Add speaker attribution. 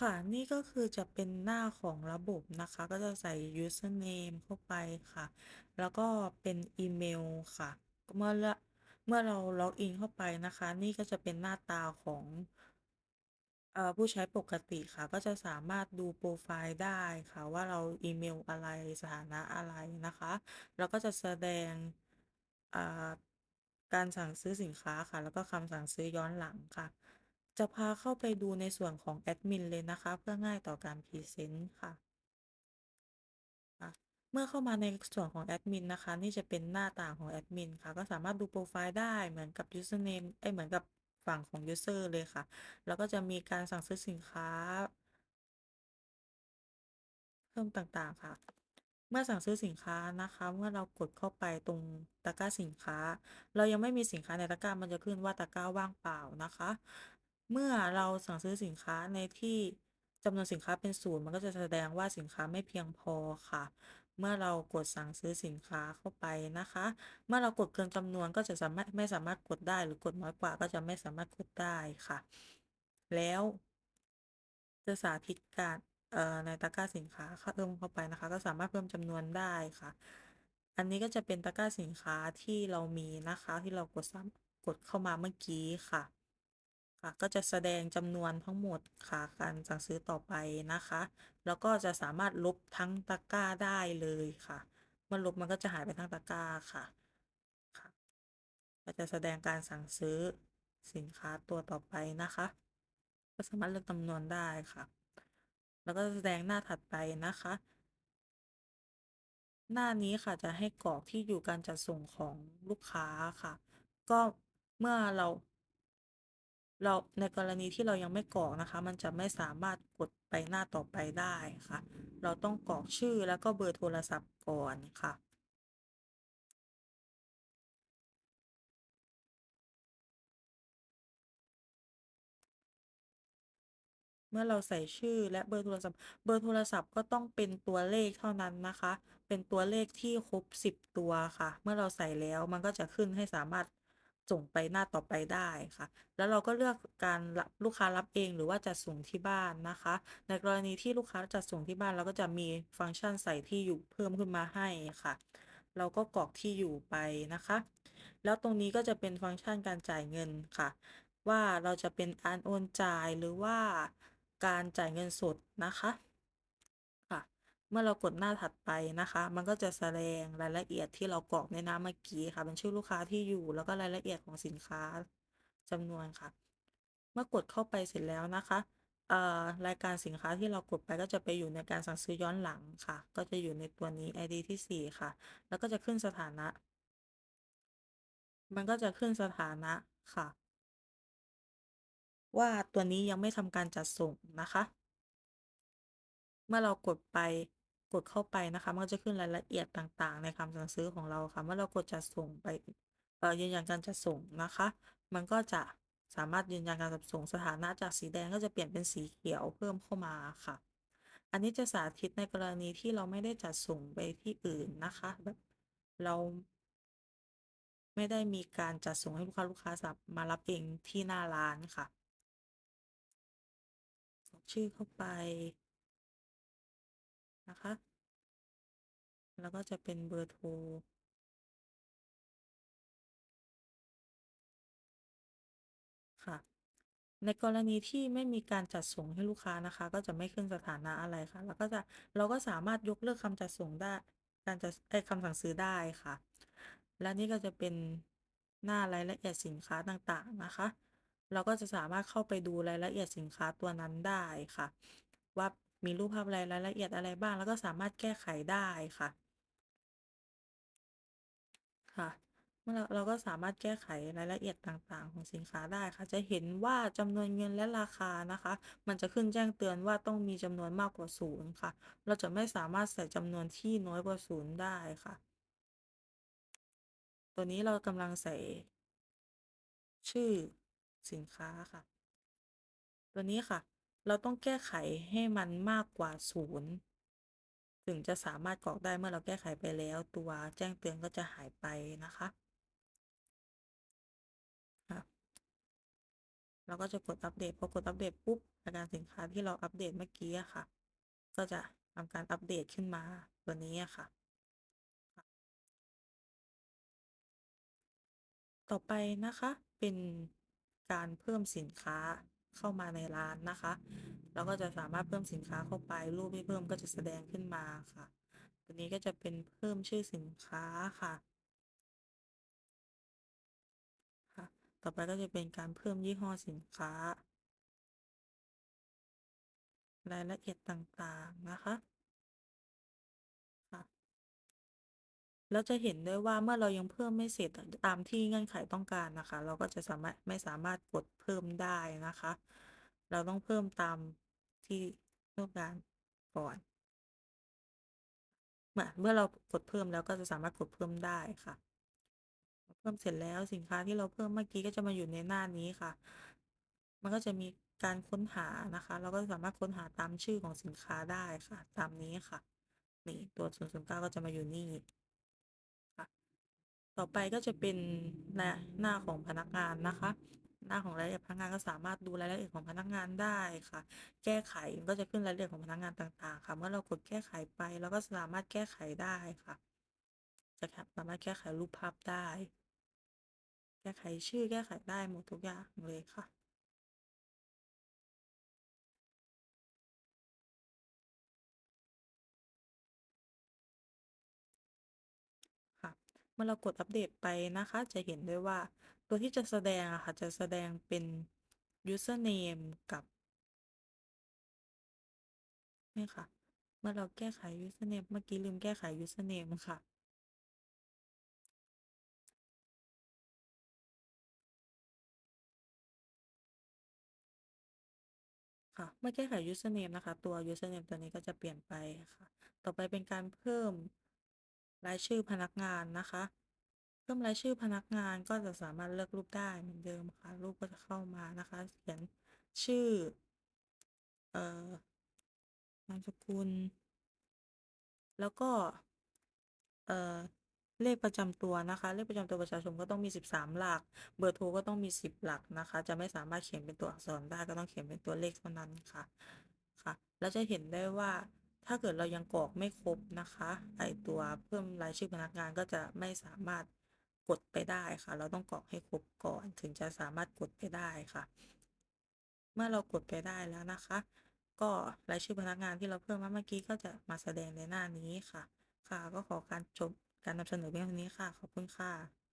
Speaker 1: ค่ะ นี่ก็คือจะเป็นหน้าของระบบนะคะ ก็จะใส่ username เข้าไปค่ะ แล้วก็เป็นอีเมลค่ะ เมื่อละเมื่อเราล็อกอินเข้าไปนะคะ นี่ก็จะเป็นหน้าตาของเอ่อผู้ใช้ปกติค่ะ ก็จะสามารถดูโพรไฟล์ได้ค่ะ ว่าเราอีเมลอะไรสถานะอะไรนะคะ แล้วก็จะแสดงอ่าการสั่งซื้อสินค้าค่ะ แล้วก็คำสั่งซื้อย้อนหลังค่ะ จะพาเข้าไปดูในส่วนของแอดมินเลยนะคะ เพื่อง่ายต่อการพรีเซนต์ค่ะ เมื่อเข้ามาในส่วนของแอดมินนะคะ นี่จะเป็นหน้าต่างของแอดมินค่ะ ก็สามารถดูโพรไฟล์ได้เหมือนกับ username เอ๊ยเหมือนกับฝั่งของยูสเซอร์เลยค่ะ แล้วก็จะมีการสั่งซื้อสินค้า เพิ่มต่างๆค่ะ เมื่อสั่งซื้อสินค้านะคะ เมื่อเรากดเข้าไปตรงตะกร้าสินค้า เรายังไม่มีสินค้าในตะกร้ามันจะขึ้นว่าตะกร้าว่างเปล่านะคะ เมื่อเราสั่งซื้อสินค้าในที่จำนวนสินค้าเป็น0มันก็จะแสดงว่าสินค้าไม่เพียงพอค่ะ เมื่อเรากดสั่งซื้อสินค้าเข้าไปนะคะ เมื่อเรากดเกินจำนวนก็จะสามารถไม่สามารถกดได้หรือกดน้อยกว่าก็จะไม่สามารถกดได้ค่ะ แล้วจะสาธิตการเอ่อในตะกร้าสินค้าเข้าเพิ่มเข้าไปนะคะ ก็สามารถเพิ่มจำนวนได้ค่ะ อันนี้ก็จะเป็นตะกร้าสินค้าที่เรามีนะคะ ที่เรากดซ้ำกดเข้ามาเมื่อกี้ค่ะ ค่ะก็จะแสดงจำนวนทั้งหมดค่ะการสั่งซื้อต่อไปนะคะ แล้วก็จะสามารถลบทั้งตะกร้าได้เลยค่ะ เมื่อลบมันก็จะหายไปทั้งตะกร้าค่ะค่ะ ก็จะแสดงการสั่งซื้อสินค้าตัวต่อไปนะคะ ก็สามารถเลือกจำนวนได้ค่ะ แล้วก็จะแสดงหน้าถัดไปนะคะ หน้านี้ค่ะจะให้กรอกที่อยู่การจัดส่งของลูกค้าค่ะ ก็เมื่อเรา เราในกรณีที่เรายังไม่กรอกนะคะ มันจะไม่สามารถกดไปหน้าต่อไปได้ค่ะ เราต้องกรอกชื่อแล้วก็เบอร์โทรศัพท์ก่อนค่ะเมื่อเราใส่ชื่อและเบอร์โทรศัพท์ เบอร์โทรศัพท์ก็ต้องเป็นตัวเลขเท่านั้นนะคะ เป็นตัวเลขที่ครบ 10 ตัวค่ะ เมื่อเราใส่แล้วมันก็จะขึ้นให้สามารถ ส่งไปหน้าต่อไปได้ค่ะ แล้วเราก็เลือกการรับลูกค้ารับเองหรือว่าจัดส่งที่บ้านนะคะ ในกรณีที่ลูกค้าจัดส่งที่บ้านเราก็จะมีฟังก์ชันใส่ที่อยู่เพิ่มขึ้นมาให้ค่ะ เราก็กรอกที่อยู่ไปนะคะ แล้วตรงนี้ก็จะเป็นฟังก์ชันการจ่ายเงินค่ะ ว่าเราจะเป็นการโอนจ่ายหรือว่าการจ่ายเงินสดนะคะ เมื่อเรากดหน้าถัดไปนะคะ มันก็จะแสดงรายละเอียดที่เรากรอกในหน้าเมื่อกี้ค่ะ เป็นชื่อลูกค้าที่อยู่แล้วก็รายละเอียดของสินค้าจำนวนค่ะ เมื่อกดเข้าไปเสร็จแล้วนะคะเอ่อรายการสินค้าที่เรากดไปก็จะไปอยู่ในการสั่งซื้อย้อนหลังค่ะ ก็จะอยู่ในตัวนี้ ID ที่ 4 ค่ะ แล้วก็จะขึ้นสถานะ มันก็จะขึ้นสถานะค่ะ ว่าตัวนี้ยังไม่ทำการจัดส่งนะคะ เมื่อเรากดไปกดเข้าไปนะคะ มันก็จะขึ้นรายละเอียดต่างๆ ในคำสั่งซื้อของเราค่ะ เมื่อเรากดจัดส่งไปยืนยันการจัดส่งนะคะ มันก็จะสามารถยืนยันการจัดส่งสถานะจากสีแดงก็จะเปลี่ยนเป็นสีเขียวเพิ่มเข้ามาค่ะ อันนี้จะสาธิตในกรณีที่เราไม่ได้จัดส่งไปที่อื่นนะคะแบบเราไม่ได้มีการจัดส่งให้ลูกค้าลูกค้าสามารับเองที่หน้าร้านค่ะ ชื่อเข้าไป นะคะ แล้วก็จะเป็นเบอร์โทรค่ะ ในกรณีที่ไม่มีการจัดส่งให้ลูกค้านะคะ ก็จะไม่ขึ้นสถานะอะไรค่ะเราก็จะเราก็สามารถยกเลิกคำจัดส่งได้ การจัดเอ๊ยคำสั่งซื้อได้ค่ะ และนี่ก็จะเป็นหน้ารายละเอียดสินค้าต่างๆนะคะ เราก็จะสามารถเข้าไปดูรายละเอียดสินค้าตัวนั้นได้ค่ะ ว่า มีรูปภาพอะไรรายละเอียดอะไรบ้าง แล้วก็สามารถแก้ไขได้ค่ะ ค่ะเมื่อเราเราก็สามารถแก้ไขรายละเอียดต่างๆ ของสินค้าได้ค่ะ จะเห็นว่าจำนวนเงินและราคานะคะ มันจะขึ้นแจ้งเตือนว่าต้องมีจำนวนมากกว่า0ค่ะ เราจะไม่สามารถใส่จำนวนที่น้อยกว่า0ได้ค่ะ ตัวนี้เรากำลังใส่ ชื่อสินค้าค่ะ ตัวนี้ค่ะ เราต้องแก้ไขให้มันมากกว่า0ถึงจะสามารถกรอกได้เมื่อเราแก้ไขไปแล้ว ตัวแจ้งเตือนก็จะหายไปนะคะเราก็จะกดอัปเดตพอกดอัปเดตปุ๊บรายการสินค้าที่เราอัปเดตเมื่อกี้อะค่ะ ก็จะทำการอัปเดตขึ้นมาตัวนี้อะค่ะ ต่อไปนะคะเป็นการเพิ่มสินค้า เข้ามาในร้านนะคะ เราก็จะสามารถเพิ่มสินค้าเข้าไป รูปที่เพิ่มก็จะแสดงขึ้นมาค่ะตัวนี้ก็จะเป็นเพิ่มชื่อสินค้าค่ะค่ะ ต่อไปก็จะเป็นการเพิ่มยี่ห้อสินค้า รายละเอียดต่างๆนะคะค่ะ แล้วจะเห็นได้ว่าเมื่อเรายังเพิ่มไม่เสร็จตามที่เงื่อนไขต้องการนะคะ เราก็จะสามารถไม่สามารถกดเพิ่มได้นะคะ เราต้องเพิ่มตามที่ต้องการก่อนเมื่อเรากดเพิ่มแล้วก็จะสามารถกดเพิ่มได้ค่ะ เพิ่มเสร็จแล้วสินค้าที่เราเพิ่มเมื่อกี้ก็จะมาอยู่ในหน้านี้ค่ะ มันก็จะมีการค้นหานะคะ เราก็สามารถค้นหาตามชื่อของสินค้าได้ค่ะ ตามนี้ค่ะ นี่ตัว009ก็จะมาอยู่นี่ ต่อไปก็จะเป็นหน้าหน้าของพนักงานนะคะ หน้าของรายละเอียดพนักงานก็สามารถดูรายละเอียดของพนักงานได้ค่ะ แก้ไขก็จะขึ้นรายละเอียดของพนักงานต่างๆ ค่ะ เมื่อเรากดแก้ไขไปเราก็สามารถแก้ไขได้ค่ะ จะสามารถแก้ไขรูปภาพได้ แก้ไขชื่อแก้ไขได้หมดทุกอย่างเลยค่ะ เมื่อเรากดอัปเดตไปนะคะ จะเห็นได้ว่าตัวที่จะแสดงอะค่ะ จะแสดงเป็นยูสเซอร์เนมกับนี่ค่ะ เมื่อเราแก้ไขยูสเซอร์เมื่อกี้ลืมแก้ไขยูสเซอร์เนมค่ะ ค่ะ เมื่อแก้ไขยูสเซอร์เนะคะ ตัวยูสเซอร์เนมตัวนี้ก็จะเปลี่ยนไปค่ะ ต่อไปเป็นการเพิ่ม รายชื่อพนักงานนะคะเพิ่มรายชื่อพนักงานก็จะสามารถเลือกรูปได้เหมือนเดิมค่ะ รูปก็จะเข้ามานะคะ เขียนชื่อ เอ่อนามสกุล แล้วก็ เอ่อเลขประจำตัวนะคะ เลขประจำตัวประชาชนก็ต้องมี 13 หลัก เบอร์โทรก็ต้องมี 10 หลักนะคะ จะไม่สามารถเขียนเป็นตัวอักษรได้ก็ต้องเขียนเป็นตัวเลขเท่านั้นค่ะ ค่ะ แล้วจะเห็นได้ว่า ถ้าเกิดเรายังกรอกไม่ครบนะคะไอตัวเพิ่มรายชื่อพนักงานก็จะไม่สามารถกดไปได้ค่ะ เราต้องกรอกให้ครบก่อนถึงจะสามารถกดไปได้ค่ะ เมื่อเรากดไปได้แล้วนะคะ ก็รายชื่อพนักงานที่เราเพิ่มมาเมื่อกี้ก็จะมาแสดงในหน้านี้ค่ะ ค่ะก็ขอการจบการนำเสนอเพียงเท่านี้ค่ะ ขอบคุณค่ะ